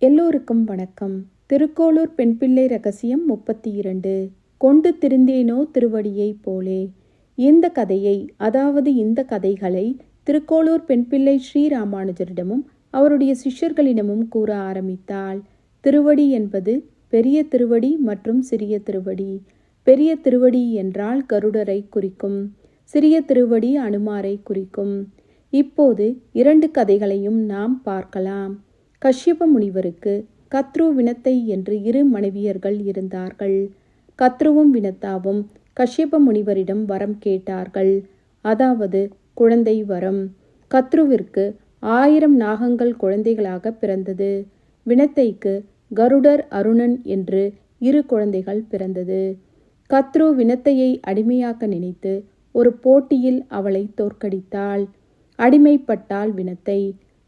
எல்லோருக்கும் வணக்கம். திருக்கோளூர் பெண்பிள்ளை ரகசியம் முப்பத்தி இரண்டு கொண்டு திருந்தேனோ திருவடியைப் போலே. இந்த கதையை அதாவது இந்த கதைகளை திருக்கோளூர் பெண்பிள்ளை ஸ்ரீராமானுஜரிடமும் அவருடைய சிஷ்யர்களிடமும் கூற ஆரம்பித்தாள். திருவடி என்பது பெரிய திருவடி மற்றும் சிறிய திருவடி. பெரிய திருவடி என்றால் கருடரை குறிக்கும் சிறிய திருவடி அனுமாரை குறிக்கும். இப்போது இரண்டு கதைகளையும் நாம் பார்க்கலாம். கஷ்யப முனிவருக்கு கத்ரு வினத்தை என்று இரு மனைவியர்கள் இருந்தார்கள். கத்ருவும் வினத்தாவும் கஷ்யப முனிவரிடம் வரம் கேட்டார்கள். அதாவது குழந்தை வரம். கத்ருவிற்கு ஆயிரம் நாகங்கள் குழந்தைகளாக பிறந்தது. வினத்தைக்கு கருடர் அருணன் என்று இரு குழந்தைகள் பிறந்தது. கத்ரு வினத்தையை அடிமையாக்க நினைத்து ஒரு போட்டியில் அவளை தோற்கடித்தாள். அடிமைப்பட்டாள் வினத்தை.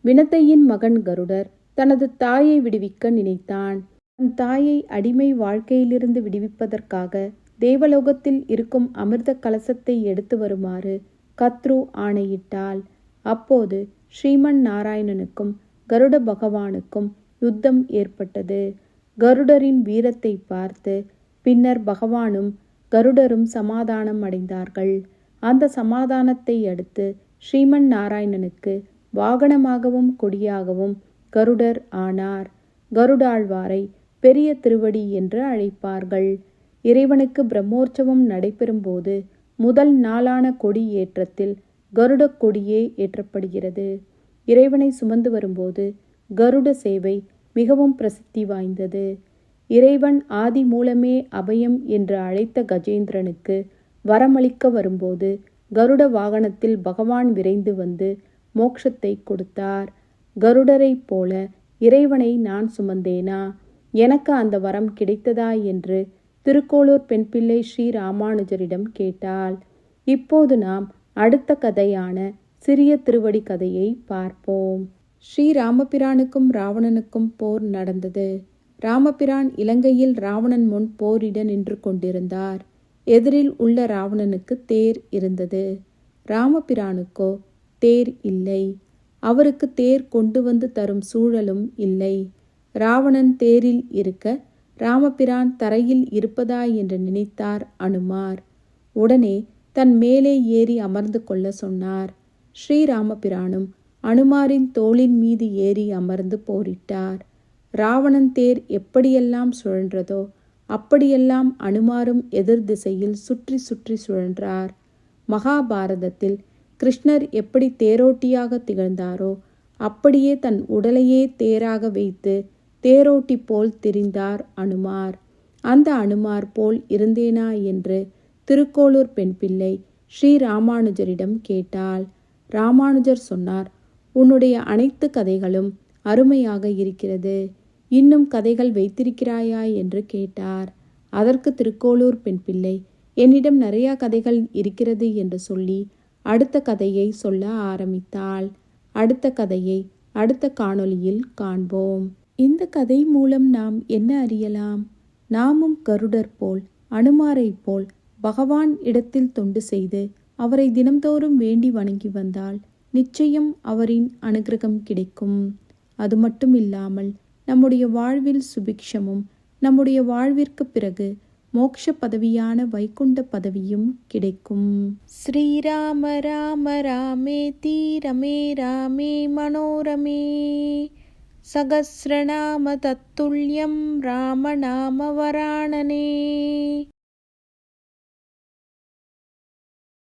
வினத்தையின் மகன் கருடர் தனது தாயை விடுவிக்க நினைத்தான். தன் தாயை அடிமை வாழ்க்கையிலிருந்து விடுவிப்பதற்காக தேவலோகத்தில் இருக்கும் அமிர்த கலசத்தை எடுத்து வருமாறு கத்ரு ஆணையிட்டாள். அப்போது ஸ்ரீமன் நாராயணனுக்கும் கருட பகவானுக்கும் யுத்தம் ஏற்பட்டது. கருடரின் வீரத்தை பார்த்து பின்னர் பகவானும் கருடரும் சமாதானம் அடைந்தார்கள். அந்த சமாதானத்தை அடுத்து ஸ்ரீமன் நாராயணனுக்கு வாகனமாகவும் கொடியாகவும் கருடர் ஆனார். கருடாழ்வாரை பெரிய திருவடி என்று அழைப்பார்கள். இறைவனுக்கு பிரம்மோற்சவம் நடைபெறும்போது முதல் நாளான கொடி ஏற்றத்தில் கருடக் கொடியே ஏற்றப்படுகிறது. இறைவனை சுமந்து வரும்போது கருட சேவை மிகவும் பிரசித்தி வாய்ந்தது. இறைவன் ஆதி மூலமே அபயம் என்று அழைத்த கஜேந்திரனுக்கு வரமளிக்க வரும்போது கருட வாகனத்தில் பகவான் விரைந்து வந்து மோட்சத்தை கொடுத்தார். கருடரைப் போல இறைவனை நான் சுமந்தேனா? எனக்கு அந்த வரம் கிடைத்ததா? என்று திருக்கோளூர் பெண்பிள்ளை ஸ்ரீ ராமானுஜரிடம் கேட்டாள். இப்போது நாம் அடுத்த கதையான சிறிய திருவடி கதையை பார்ப்போம். ஸ்ரீ ராமபிரானுக்கும் ராவணனுக்கும் போர் நடந்தது. ராமபிரான் இலங்கையில் ராவணன் முன் போரிட நின்று கொண்டிருந்தார். எதிரில் உள்ள ராவணனுக்கு தேர் இருந்தது. ராமபிரானுக்கோ தேர் இல்லை. அவருக்கு தேர் கொண்டு வந்து தரும் சூழலும் இல்லை. ராவணன் தேரில் இருக்க ராமபிரான் தரையில் இருப்பதா என்று நினைத்தார் அனுமார். உடனே தன் மேலே ஏறி அமர்ந்து கொள்ள சொன்னார். ஸ்ரீராமபிரானும் அனுமாரின் தோளின் மீது ஏறி அமர்ந்து போரிட்டார். ராவணன் தேர் எப்படியெல்லாம் சுழன்றதோ அப்படியெல்லாம் அனுமாரும் எதிர் திசையில் சுற்றி சுற்றி சுழன்றார். மகாபாரதத்தில் கிருஷ்ணர் எப்படி தேரோட்டியாக திகழ்ந்தாரோ அப்படியே தன் உடலையே தேராக வைத்து தேரோட்டி போல் திரிந்தார் அனுமார். அந்த அனுமார் போல் இருந்தேனா என்று திருக்கோளூர் பெண் பிள்ளை ஸ்ரீ ராமானுஜரிடம் கேட்டாள். ராமானுஜர் சொன்னார் உன்னுடைய அனைத்து கதைகளும் அருமையாக இருக்கிறது. இன்னும் கதைகள் வைத்திருக்கிறாயா? என்று கேட்டார். அதற்கு திருக்கோளூர் பெண் பிள்ளை என்னிடம் நிறையா கதைகள் இருக்கிறது என்று சொல்லி அடுத்த கதையை சொல்ல ஆரம்பித்தாள். அடுத்த கதையை அடுத்த காணொளியில் காண்போம். இந்த கதை மூலம் நாம் என்ன அறியலாம்? நாமும் கருடர் போல் அனுமாரை போல் பகவான் இடத்தில் தொண்டு செய்து அவரை தினம்தோறும் வேண்டி வணங்கி வந்தால் நிச்சயம் அவரின் அனுகிரகம் கிடைக்கும். அது மட்டும் இல்லாமல் நம்முடைய வாழ்வில் சுபிக்ஷமும் நம்முடைய வாழ்விற்கு பிறகு மோக்ஷ பதவியான வைகுண்ட பதவியும் கிடைக்கும். ஸ்ரீராம ராம ராமே தீரமே ராமே மனோரமே. சகசிரநாம தத்துல்யம் ராமநாம வராணனே.